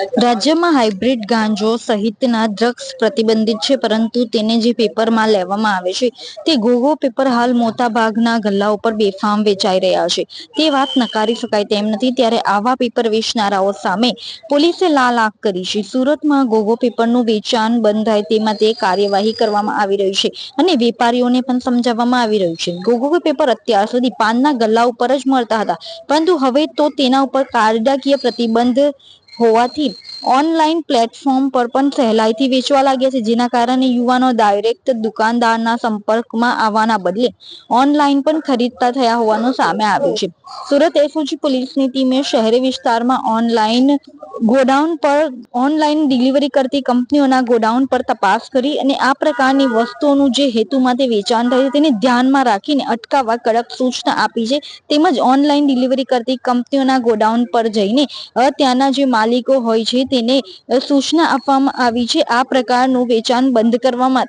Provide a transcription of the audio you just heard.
રાજ્યમાં હાઇબ્રિડ ગાંજો સહિતના ડ્રગ્સ પ્રતિબંધિત છે, પરંતુ તેને જે પેપરમાં લેવામાં આવે છે, તે ગોગો પેપર હાલ મોટા ભાગના ગલ્લા ઉપર બેફામ વેચાઈ રહ્યા છે. તે વાત નકારી શકાય તેમ નથી, ત્યારે આવા પેપર વેચનારાઓ સામે પોલીસે લાલ આંખ કરી છે. સુરતમાં ગોગો પેપરનું વેચાણ બંધ થાય તે માટે કાર્યવાહી કરવામાં આવી રહી છે અને વેપારીઓને પણ સમજાવવામાં આવી રહ્યું છે. ગોગો પેપર અત્યાર સુધી પાનના ગલ્લા ઉપર જ મળતા હતા, પરંતુ હવે તો તેના ઉપર કાયદાકીય પ્રતિબંધ હોવાથી ઓનલાઈન પ્લેટફોર્મ પર પણ સહેલાઈથી વેચવા લાગ્યા છે. જેના કારણે યુવાનો ડાયરેક્ટ દુકાનદારના સંપર્કમાં આવવાના બદલે ઓનલાઈન પણ ખરીદતા થયા હોવાનું સામે આવ્યું છે. સુરત એસઓજી પોલીસની ટીમે શહેરી વિસ્તારમાં ઓનલાઈન ગોડાઉન પર ઓનલાઈન ડિલિવરી કરતી કંપનીઓના ગોડાઉન પર તપાસ કરી અને આ પ્રકારની વસ્તુઓનું જે હેતુ માટે વેચાણ થાય છે તેને ધ્યાનમાં રાખીને અટકાવવા કડક સૂચના આપી છે. તેમજ ઓનલાઈન ડિલિવરી કરતી કંપનીઓના ગોડાઉન પર જઈને ત્યાંના જે માલિકો હોય છે તેને સૂચના આપવામાં આવી છે. આ પ્રકારનું વેચાણ બંધ કરવા માટે